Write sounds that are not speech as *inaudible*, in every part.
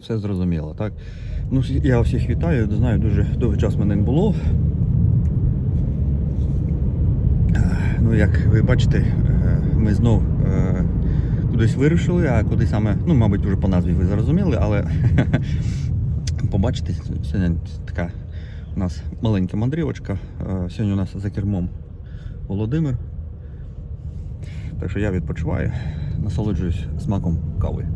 Все зрозуміло, так? Ну, я всіх вітаю, знаю, дуже довгий час мене не було. Е, Ну, як ви бачите, е, ми знов е, кудись вирушили, а куди саме, ну, мабуть, вже по назві ви зрозуміли, але *laughs* побачите, сьогодні така у нас маленька мандрівочка. Е, Сьогодні у нас за кермом Володимир. Так що я відпочиваю, насолоджуюсь смаком кави.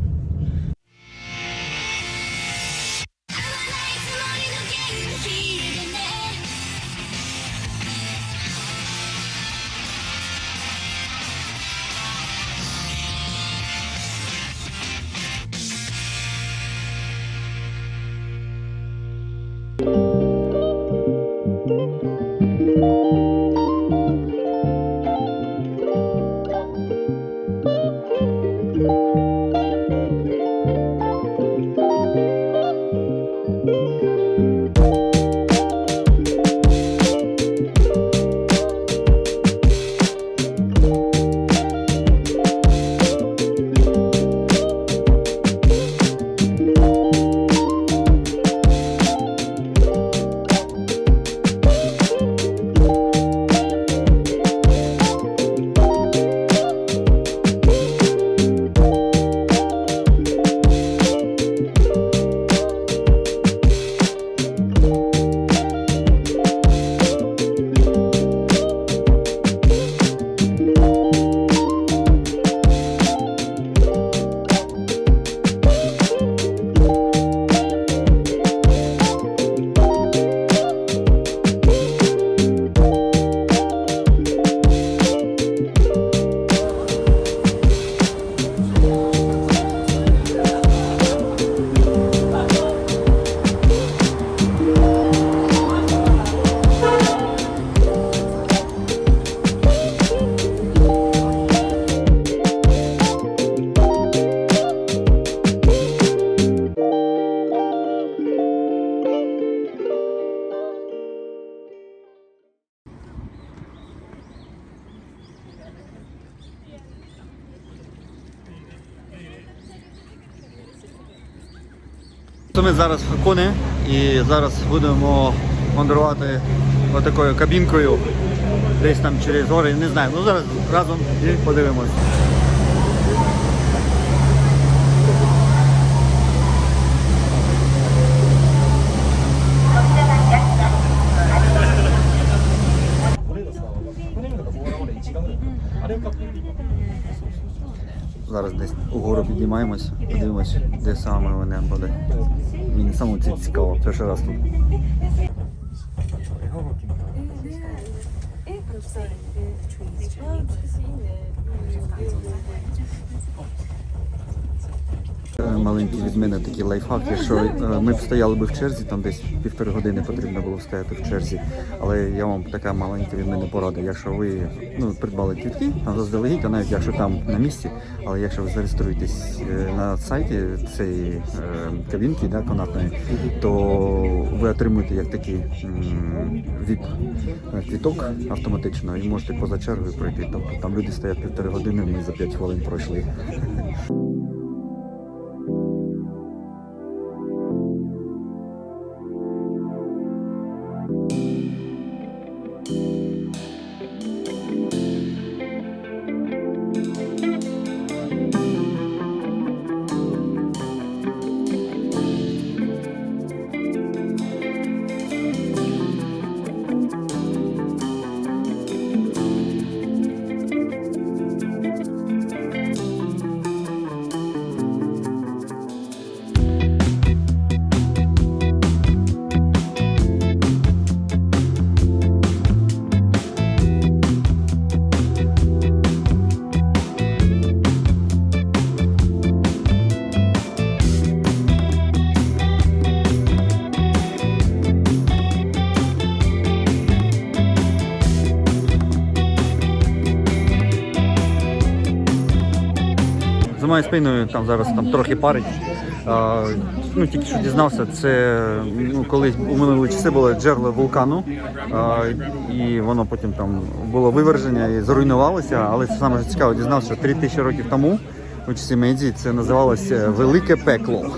Ми зараз в Коні і зараз будемо мандрувати отакою кабінкою десь там через гори, не знаю. Ну зараз разом і подивимось. Зараз десь угору піднімаємось, подивимось, де саме вони буде. Мені саме це цікаво, перший раз тут. Маленький від мене такий лайфхак, якщо е, ми б стояли би в черзі, там десь півтори години потрібно було стояти в черзі. Але я вам така маленька від мене порада. Якщо ви ну, придбали квітки, там заздалегідь, а навіть якщо там на місці, але якщо ви зареєструєтесь е, на сайті цієї е, кабінки да, канатної, то ви отримуєте як такий м, віп квіток автоматично і можете поза чергою пройти. Тобто там люди стоять півтори години, ми за 5 хвилин пройшли. За моєю спиною там зараз там трохи парить. Ну, тільки що дізнався, це ну, колись у минулі часи було джерело вулкану, і воно потім там було виверження і зруйнувалося. Але це саме цікаво дізнався, що 3000 років тому у часі Мейдзі це називалося Велике пекло. *laughs*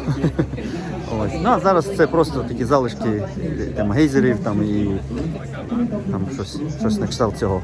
Ось. Ну а зараз це просто такі залишки там, гейзерів там, і там щось, щось на кшталт цього.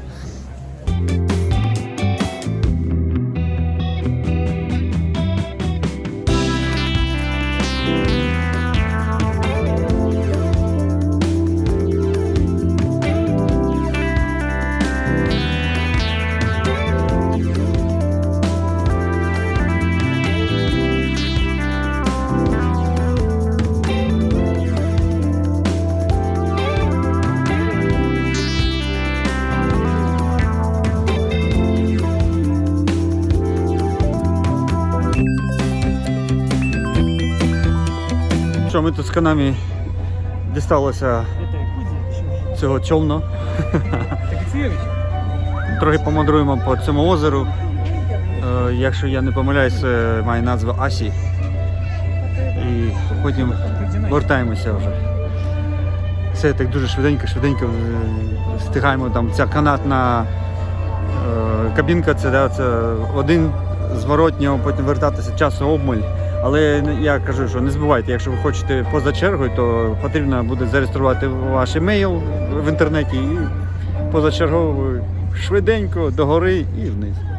Канами дісталося цього човна. *laughs* Трохи помандруємо по цьому озеру. Е, якщо я не помиляюсь, має назву Асі. І потім вертаємося вже. Все так дуже швиденько, швиденько е, встигаємо. Там ця канатна е, кабінка, це, да, це один зворотнього, потім вертатися часу обмаль. Але я кажу, що не забувайте, якщо ви хочете поза чергою, то потрібно буде зареєструвати ваш емейл в інтернеті і позачергово швиденько догори і вниз.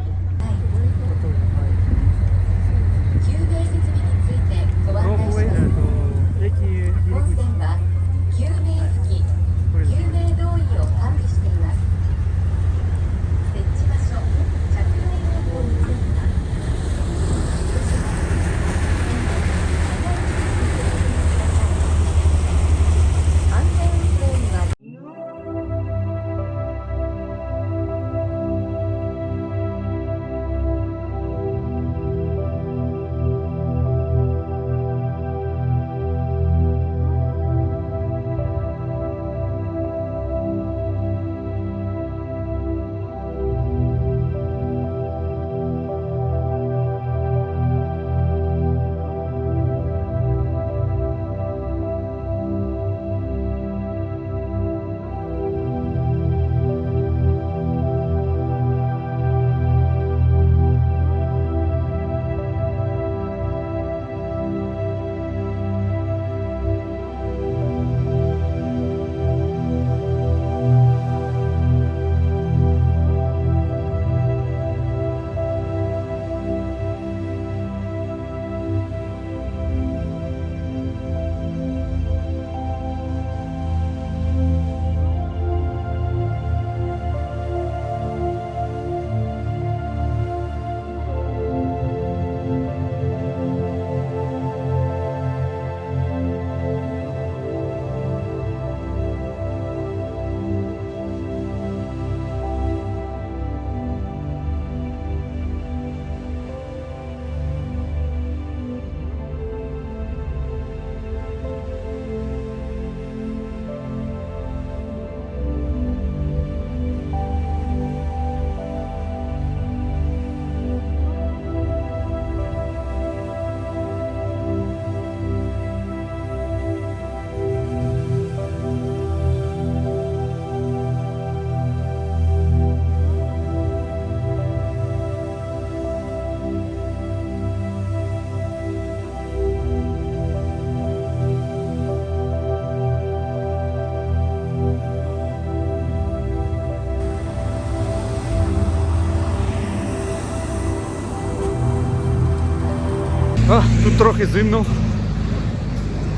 Трохи зимно.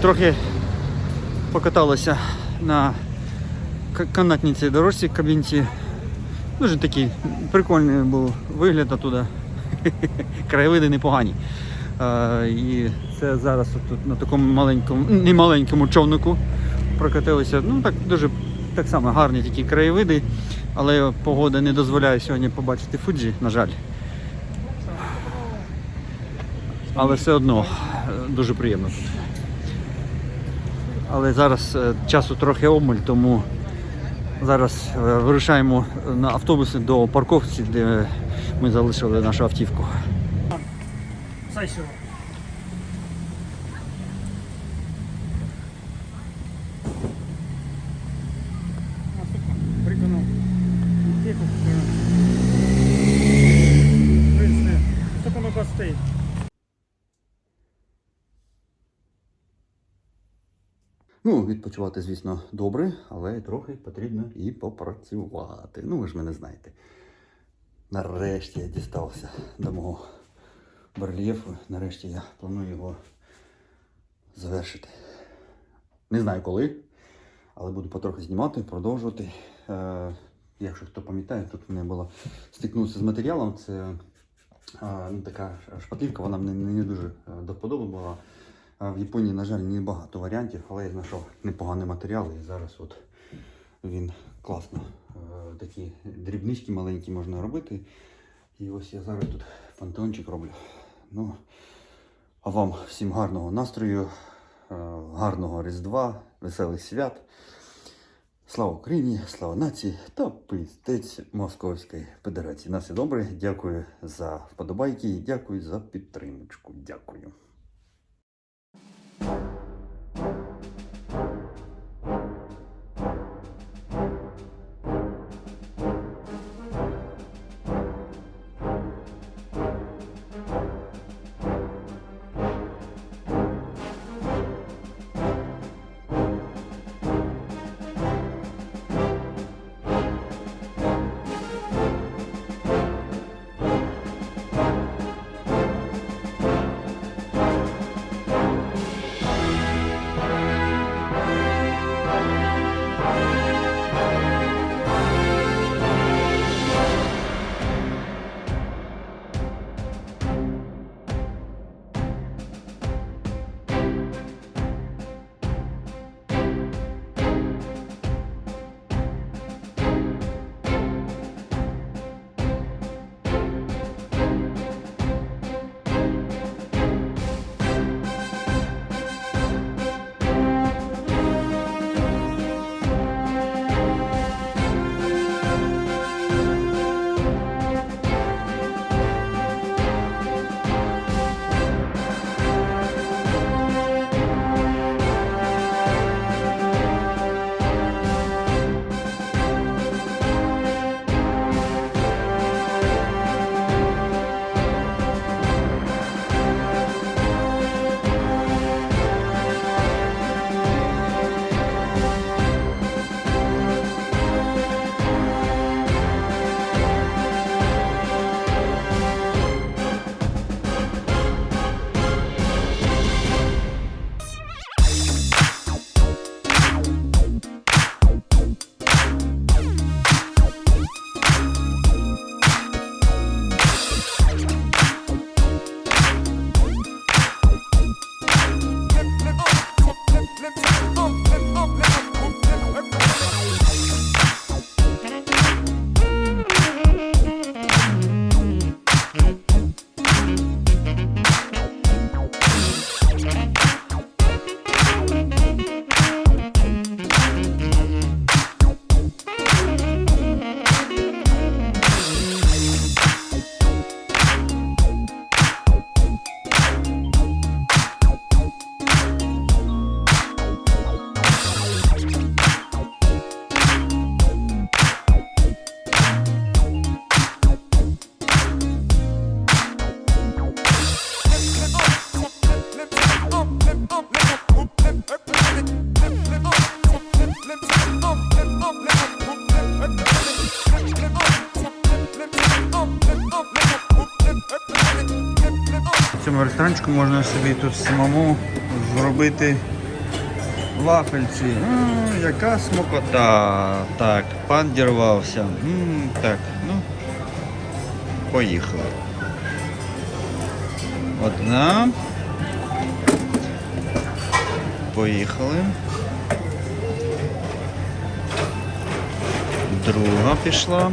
Трохи покаталися на канатній цій дорожці кабінці. Дуже такий прикольний був вигляд оттуда. *laughs* Краєвиди непогані. А, і це зараз тут на такому маленькому, не маленькому човнику прокатилися. Ну так дуже так само гарні такі краєвиди, але погода не дозволяє сьогодні побачити Фуджі, на жаль але все одно е, дуже приємно тут. Але зараз е, часу трохи обмаль, тому зараз е, вирушаємо на автобуси до парковці, де ми залишили нашу автівку. Прикинув. Ну, відпочивати, звісно, добре, але трохи потрібно і попрацювати. Ну, ви ж мене знаєте. Нарешті я дістався до мого барельєфу. Нарешті я планую його завершити. Не знаю коли, але буду потрохи знімати, продовжувати. Е, якщо хто пам'ятає, тут мене було стикнувся з матеріалом. Це е, ну, така шпатлівка, вона мені не, не дуже е, до вподоби була. В Японії, на жаль, не багато варіантів, але я знайшов непоганий матеріал і зараз от він класно. е, Такі дрібнички маленькі можна робити. І ось я зараз тут фантончик роблю. Ну, а вам всім гарного настрою, е, гарного Різдва, веселих свят. Слава Україні, слава нації та пиздець Московської Федерації. На все добре. Дякую за вподобайки дякую за підтримочку. Дякую. В ресторанчику можна собі тут самому зробити вафельці. М, яка смокота. Так, пан дірвався. М, так, ну. Поїхали. Одна. Поїхали. Друга пішла.